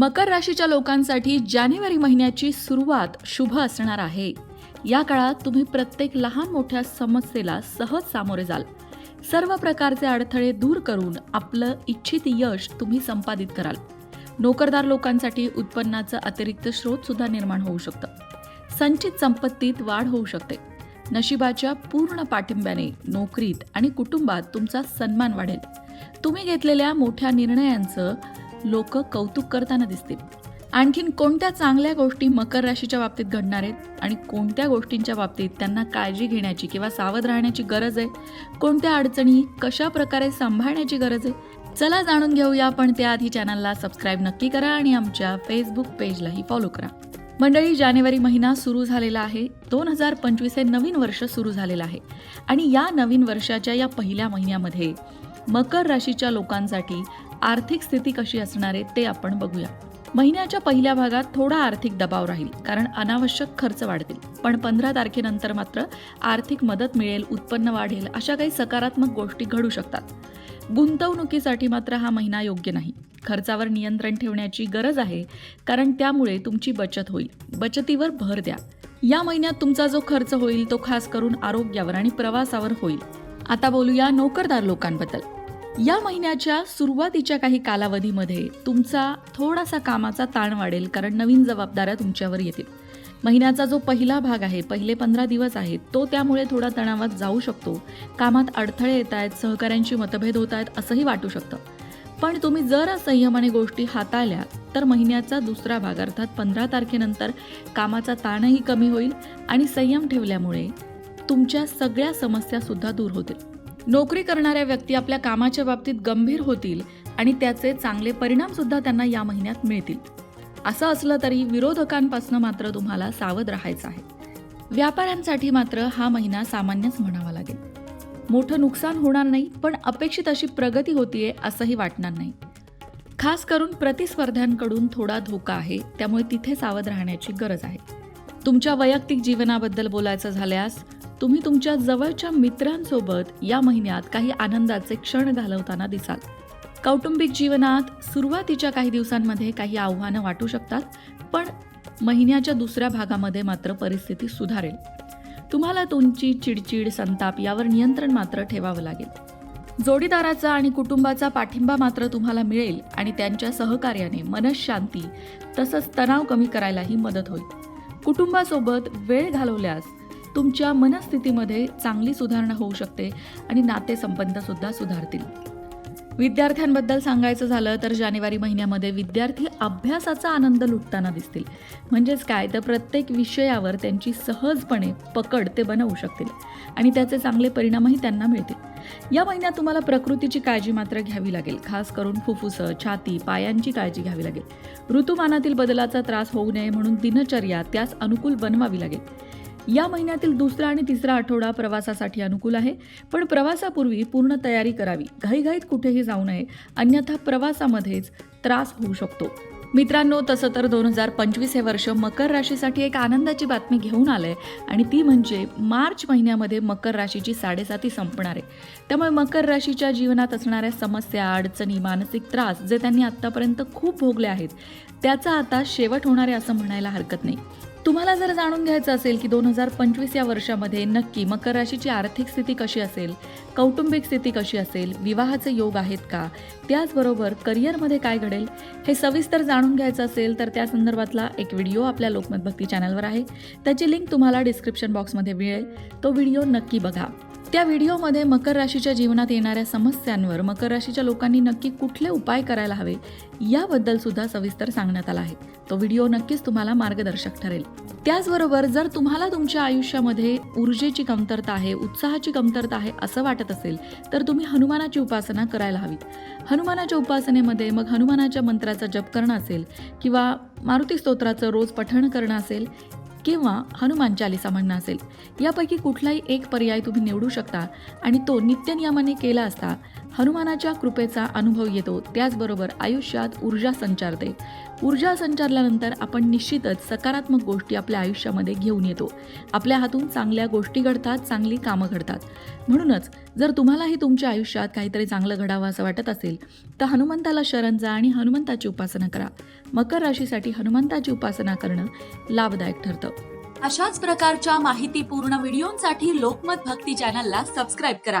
मकर राशीच्या लोकांसाठी जानेवारी महिन्याची सुरुवात शुभ असणार आहे. या काळात तुम्ही प्रत्येक लहान मोठ्या समस्येला सहज सामोरे जाल. सर्व प्रकारचे अडथळे दूर करून आपलं इच्छित यश तुम्ही संपादित कराल. नोकरदार लोकांसाठी उत्पन्नाचं अतिरिक्त स्रोत सुद्धा निर्माण होऊ शकतं. संचित संपत्तीत वाढ होऊ शकते. नशिबाच्या पूर्ण पाठिंब्याने नोकरीत आणि कुटुंबात तुमचा सन्मान वाढेल. तुम्ही घेतलेल्या मोठ्या निर्णयांचं लोक कौतुक करताना दिसतील. आणखीन कोणत्या चांगल्या गोष्टी मकर राशीच्या बाबतीत घडणार आहेत आणि कोणत्या गोष्टींच्या बाबतीत त्यांना काळजी घेण्याची किंवा सावध राहण्याची गरज आहे? कोणत्या अडचणी कशा प्रकारे सांभाळण्याची गरज आहे? चला जाणून घेऊया पण त्याआधी चॅनलला सबस्क्राईब नक्की करा आणि आमच्या फेसबुक पेजलाही फॉलो करा. मंडळी जानेवारी महिना सुरू झालेला आहे. दोन हजार पंचवीस हे नवीन वर्ष सुरू झालेलं आहे. आणि या नवीन वर्षाच्या या पहिल्या महिन्यामध्ये मकर राशीच्या लोकांसाठी आर्थिक स्थिती कशी असणार आहे ते आपण बघूया. महिन्याच्या पहिल्या भागात थोडा आर्थिक दबाव राहील कारण अनावश्यक खर्च वाढतील. पण पंधरा तारखेनंतर मात्र आर्थिक मदत मिळेल उत्पन्न वाढेल अशा काही सकारात्मक गोष्टी घडू शकतात. गुंतवणुकीसाठी मात्र हा महिना योग्य नाही. खर्चावर नियंत्रण ठेवण्याची गरज आहे कारण त्यामुळे तुमची बचत होईल. बचतीवर भर द्या. या महिन्यात तुमचा जो खर्च होईल तो खास करून आरोग्यावर आणि प्रवासावर होईल. आता बोलूया नोकरदार लोकांबद्दल. या महिन्याच्या सुरुवातीच्या काही कालावधीमध्ये तुमचा थोडासा कामाचा ताण वाढेल कारण नवीन जबाबदाऱ्या तुमच्यावर येतील. महिन्याचा जो पहिला भाग आहे पहिले पंधरा दिवस आहेत तो त्यामुळे थोडा तणावात जाऊ शकतो. कामात अडथळे येत आहेत सहकाऱ्यांशी मतभेद होत आहेत असंही वाटू शकतं. पण तुम्ही जर संयमाने गोष्टी हाताळल्या तर महिन्याचा दुसरा भाग अर्थात पंधरा तारखेनंतर कामाचा ताणही कमी होईल आणि संयम ठेवल्यामुळे तुमच्या सगळ्या समस्यासुद्धा दूर होतील. नोकरी करणाऱ्या व्यक्ती आपल्या कामाच्या बाबतीत गंभीर होतील आणि त्याचे चांगले परिणाम सुद्धा त्यांना या महिन्यात मिळतील. असं असलं तरी विरोधकांपासून मात्र तुम्हाला सावध राहायचं आहे. व्यापाऱ्यांसाठी मात्र हा महिना सामान्यच म्हणावा लागेल. मोठं नुकसान होणार नाही पण अपेक्षित अशी प्रगती होतीये असंही वाटणार नाही. खास करून प्रतिस्पर्ध्यांकडून थोडा धोका आहे त्यामुळे तिथे सावध राहण्याची गरज आहे. तुमच्या वैयक्तिक जीवनाबद्दल बोलायचं झाल्यास तुम्ही तुमच्या जवळच्या मित्रांसोबत या महिन्यात काही आनंदाचे क्षण घालवताना दिसाल. कौटुंबिक जीवनात सुरुवातीच्या काही दिवसांमध्ये काही आव्हानं वाटू शकतात पण महिन्याच्या दुसऱ्या भागामध्ये मात्र परिस्थिती सुधारेल. तुम्हाला तुमची चिडचिड संताप यावर नियंत्रण मात्र ठेवावं लागेल. जोडीदाराचा आणि कुटुंबाचा पाठिंबा मात्र तुम्हाला मिळेल आणि त्यांच्या सहकार्याने मनशांती तसंच तणाव कमी करायलाही मदत होईल. कुटुंबासोबत वेळ घालवल्यास तुमच्या मनस्थितीमध्ये चांगली सुधारणा होऊ शकते आणि नातेसंबंधसुद्धा सुधारतील. विद्यार्थ्यांबद्दल सांगायचं झालं तर जानेवारी महिन्यामध्ये विद्यार्थी अभ्यासाचा आनंद लुटताना दिसतील. म्हणजेच काय? तर प्रत्येक विषयावर त्यांची सहजपणे पकड ते बनवू शकतील आणि त्याचे चांगले परिणामही त्यांना मिळतील. या महिन्यात तुम्हाला प्रकृतीची काळजी मात्र घ्यावी लागेल. खास करून फुफ्फुसं छाती पायांची काळजी घ्यावी लागेल. ऋतुमानातील बदलाचा त्रास होऊ नये म्हणून दिनचर्या त्यास अनुकूल बनवावी लागेल. या महिन्यातील दुसरा आणि तिसरा आठवडा प्रवासासाठी अनुकूल आहे पण प्रवासापूर्वी पूर्ण तयारी करावी. घाईघाईत कुठेही जाऊ नये अन्यथा प्रवासामध्येच त्रास होऊ शकतो. मित्रांनो तसं तर दोन हजार पंचवीस हे वर्ष मकर राशीसाठी एक आनंदाची बातमी घेऊन आलंय आणि ती म्हणजे मार्च महिन्यामध्ये मकर राशीची साडेसाती संपणार आहे. त्यामुळे मकर राशीच्या जीवनात असणाऱ्या समस्या अडचणी मानसिक त्रास जे त्यांनी आत्तापर्यंत खूप भोगले आहेत त्याचा आता शेवट होणार आहे असं म्हणायला हरकत नाही. तुम्हाला जर जाणून घ्यायचं असेल की दोन हजार पंचवीस या वर्षामध्ये नक्की मकर राशीची आर्थिक स्थिती कशी असेल कौटुंबिक स्थिती कशी असेल विवाहाचे योग आहेत का त्याचबरोबर करिअरमध्ये काय घडेल हे सविस्तर जाणून घ्यायचं असेल तर त्या संदर्भातला एक व्हिडिओ आपल्या लोकमत भक्ती चॅनलवर आहे. त्याची लिंक तुम्हाला डिस्क्रिप्शन बॉक्समध्ये मिळेल. तो व्हिडिओ नक्की बघा. त्या व्हिडिओमध्ये मकर राशीच्या जीवनात येणाऱ्या समस्यांवर मकर राशीच्या लोकांनी नक्की कुठले उपाय करायला हवे याबद्दल सुद्धा सविस्तर सांगण्यात आला आहे. तो व्हिडिओ नक्कीच तुम्हाला मार्गदर्शक ठरेल. त्याचबरोबर जर तुम्हाला तुमच्या आयुष्यामध्ये ऊर्जेची कमतरता आहे उत्साहाची कमतरता आहे असं वाटत असेल तर तुम्ही हनुमानाची उपासना करायला हवी. हनुमानाच्या उपासनेमध्ये मग हनुमानाच्या मंत्राचा जप करणं असेल किंवा मारुती स्तोत्राचं रोज पठण करणं असेल किंवा हनुमान चालिसा म्हणणं असेल यापैकी कुठलाही एक पर्याय तुम्ही निवडू शकता आणि तो नित्यनियमाने केला असता हनुमानाच्या कृपेचा अनुभव येतो. त्याचबरोबर आयुष्यात ऊर्जा संचारते. ऊर्जा संचारल्यानंतर आपण निश्चितच सकारात्मक गोष्टी आपल्या आयुष्यामध्ये घेऊन येतो. आपल्या हातून चांगल्या गोष्टी घडतात चांगली कामं घडतात. म्हणूनच जर तुम्हालाही तुमच्या आयुष्यात काहीतरी चांगलं घडावं असं वाटत असेल तर हनुमंताला शरण जा आणि हनुमंताची उपासना करा. मकर राशीसाठी हनुमंताची उपासना करणं लाभदायक ठरतं. अशाच प्रकारच्या माहितीपूर्ण व्हिडिओंसाठी लोकमत भक्ती चॅनलला सबस्क्राईब करा.